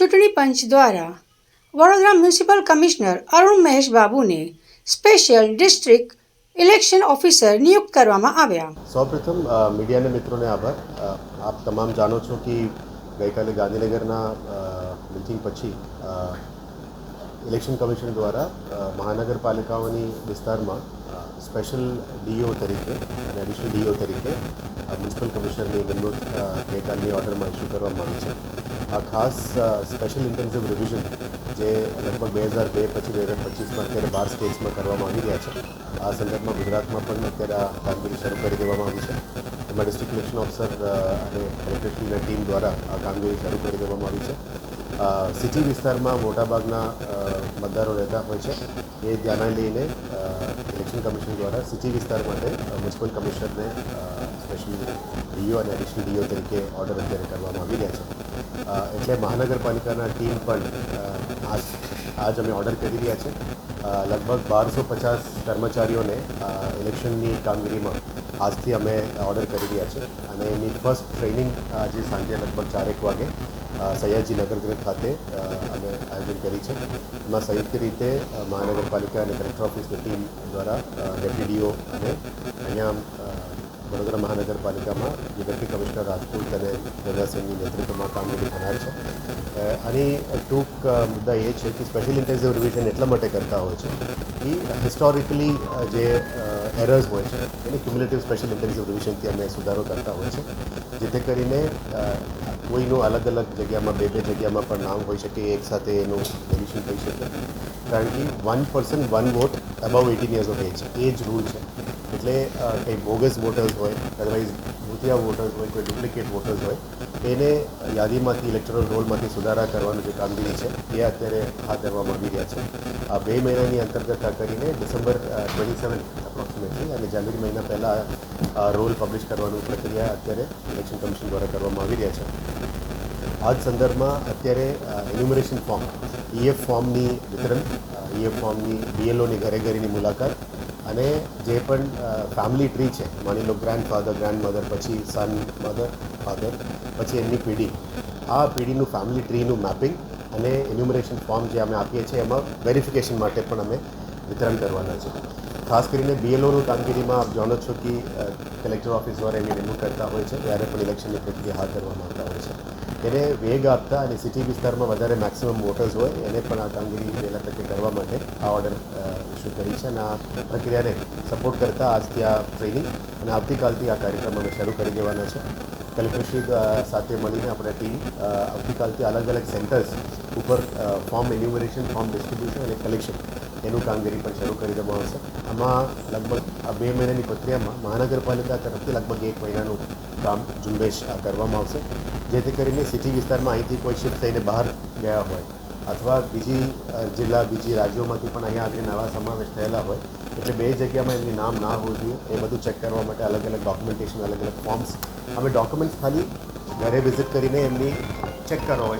ચૂંટણી પંચ દ્વારા વડોદરા મ્યુનિસિપલ કમિશનર અરુણ મહેશ બાબુને સ્પેશિયલ ડિસ્ટ્રિક્ટ ઇલેક્શન ઓફિસર નિયુક્ત કરવામાં આવ્યા. સૌપ્રથમ મીડિયાના મિત્રોને આભાર. આપ તમામ જાણો છો કે ગઈકાલે ગાંધીનગરના મિટિંગ પછી ઇલેક્શન કમિશન દ્વારા મહાનગરપાલિકાઓની વિસ્તારમાં સ્પેશિયલ ડીઓ તરીકે અને એડિશનલ ડીઓ તરીકે મ્યુનિસિપલ કમિશનરની નિમણૂક ગઈકાલની ઓર્ડરમાં ઇસ્યુ કરવામાં આવી છે. આ ખાસ સ્પેશિયલ ઇન્ટેન્સિવ રિવિઝન જે લગભગ બે હજાર બે પછી બે હજાર પચીસમાં અત્યારે બાર સ્ટેટ્સમાં કરવામાં આવી રહ્યા છે. આ સંદર્ભમાં ગુજરાતમાં પણ અત્યારે આ કામગીરી શરૂ કરી દેવામાં આવી છે. એમાં ડિસ્ટ્રિક્ટ ઇલેક્શન ઓફિસર અને કલેક્ટરેટની ટીમ દ્વારા આ કામગીરી શરૂ કરી દેવામાં આવી છે. સિટી વિસ્તારમાં મોટાભાગના મતદારો રહેતા હોય છે. એ ધ્યાને લઈને ઇલેક્શન કમિશન દ્વારા સિટી વિસ્તાર માટે મ્યુનિસિપલ કમિશનરને સ્પેશિયલ ડીઓ અને એડિશનલ ડીઓ તરીકે ઓર્ડર અત્યારે કરવામાં આવી રહ્યા છે. એટલે મહાનગરપાલિકાના ટીમ પણ આજ આજ અમે ઓર્ડર કરી રહ્યા છે. લગભગ બારસો પચાસ કર્મચારીઓને ઇલેક્શનની કામગીરીમાં આજથી અમે ઓર્ડર કરી રહ્યા છે. અને એની ફર્સ્ટ ટ્રેનિંગ આજે સાંજે લગભગ ચારેક વાગે સયાજી નગરગૃહ ખાતે અમે આયોજન કરી છે. એમાં સંયુક્ત રીતે મહાનગરપાલિકા અને કલેક્ટર ઓફિસની ટીમ દ્વારા ડેપ્યુટીઓ અને અહીંયા વડોદરા મહાનગરપાલિકામાં જે ડેપ્યુટી કમિશનર રાજપૂત અને ગંગાસિંહની નેતૃત્વમાં કામગીરી થનાર છે. આની ટૂંક મુદ્દા એ છે કે સ્પેશિયલ ઇન્ટેન્સિવ રિવિઝન એટલા માટે કરતા હોય છે કે હિસ્ટોરિકલી જે એરર્સ હોય છે એને ક્યુમ્યુલેટિવ સ્પેશિયલ ઇન્ટેન્સિવ રિવિઝનથી અમે સુધારો કરતા હોય છે. જેથી કરીને કોઈનું અલગ અલગ જગ્યામાં, બે બે જગ્યામાં પણ નામ હોઈ શકે, એક સાથે એનું એડિશન થઈ શકે. કારણ કે one person one vote above eighteen years of age એ જ રૂલ છે. એટલે કંઈ બોગસ વોટર્સ હોય અદરવાઇઝ ભૂતિયા વોટર્સ હોય, કોઈ ડુપ્લિકેટ વોટર્સ હોય, એને યાદીમાંથી ઇલેક્ટોરલ રોલમાંથી સુધારા કરવાની જે કામગીરી છે, એ અત્યારે હાથ ધરવામાં આવી રહ્યા છે. આ બે મહિનાની અંતર્ગત કરીને ડિસેમ્બર ટ્વેન્ટી સેવન અપ્રોક્સિમેટલી અને જાન્યુઆરી મહિના પહેલાં રોલ પબ્લિશ કરવાની પ્રક્રિયા અત્યારે ઇલેક્શન કમિશન દ્વારા કરવામાં આવી રહ્યા છે. આ જ સંદર્ભમાં અત્યારે એન્યુમરેશન ફોર્મ ઈએફ ફોર્મની વિતરણ ઈએફ ફોર્મની બીએલઓની ઘરે ઘરેની મુલાકાત અને જે પણ ફેમિલી ટ્રી છે, માની લો ગ્રાન્ડ ફાધર ગ્રાન્ડ મધર પછી સન મધર ફાધર પછી એમની પેઢી, આ પેઢીનું ફેમિલી ટ્રીનું મેપિંગ અને એન્યુમરેશન ફોર્મ જે અમે આપીએ છીએ, એમાં વેરિફિકેશન માટે પણ અમે વિતરણ કરવાના છે. ખાસ કરીને બીએલઓનું કામગીરીમાં આપ જાણો છો કે કલેક્ટર ઓફિસ દ્વારા એની નિમણૂક કરતા હોય છે, ત્યારે પણ ઇલેક્શનની પ્રક્રિયા હાથ ધરવામાં આવતા હોય છે. એને વેગ આપતા અને સિટી વિસ્તારમાં વધારે મેક્સિમમ વોટર્સ હોય, એને પણ આ કામગીરી વહેલા તકે કરવા માટે આ ઓર્ડર ઇસ્યુ કરી છે અને આ પ્રક્રિયાને સપોર્ટ કરતા આજથી આ ટ્રેનિંગ અને આવતીકાલથી આ કાર્યક્રમ અમે શરૂ કરી દેવાના છે. કલેક્ટરશ્રી સાથે મળીને આપણે ટીમ આવતીકાલથી અલગ અલગ સેન્ટર્સ ઉપર ફોર્મ એન્યુમરેશન ફોર્મ ડિસ્ટ્રીબ્યુશન અને કલેક્શન એનું કામગીરી પણ શરૂ કરી દેવામાં આવશે. આમાં લગભગ આ બે મહિનાની પ્રક્રિયામાં મહાનગરપાલિકા તરફથી લગભગ એક મહિનાનું કામ ઝુંબેશ કરવામાં આવશે. જેથી કરીને સિટી વિસ્તારમાં અહીંથી કોઈ શિફ્ટ થઈને બહાર ગયા હોય અથવા બીજી જિલ્લા, બીજી રાજ્યોમાંથી પણ અહીંયા આગળ નવા સમાવેશ થયેલા હોય, એટલે બે જગ્યામાં એમની નામ ના હોવું જોઈએ. એ બધું ચેક કરવા માટે અલગ અલગ ડોક્યુમેન્ટેશન અલગ અલગ ફોર્મ્સ અમે ડોક્યુમેન્ટ્સ ખાલી ઘરે વિઝિટ કરીને એમની ચેક કરવા હોય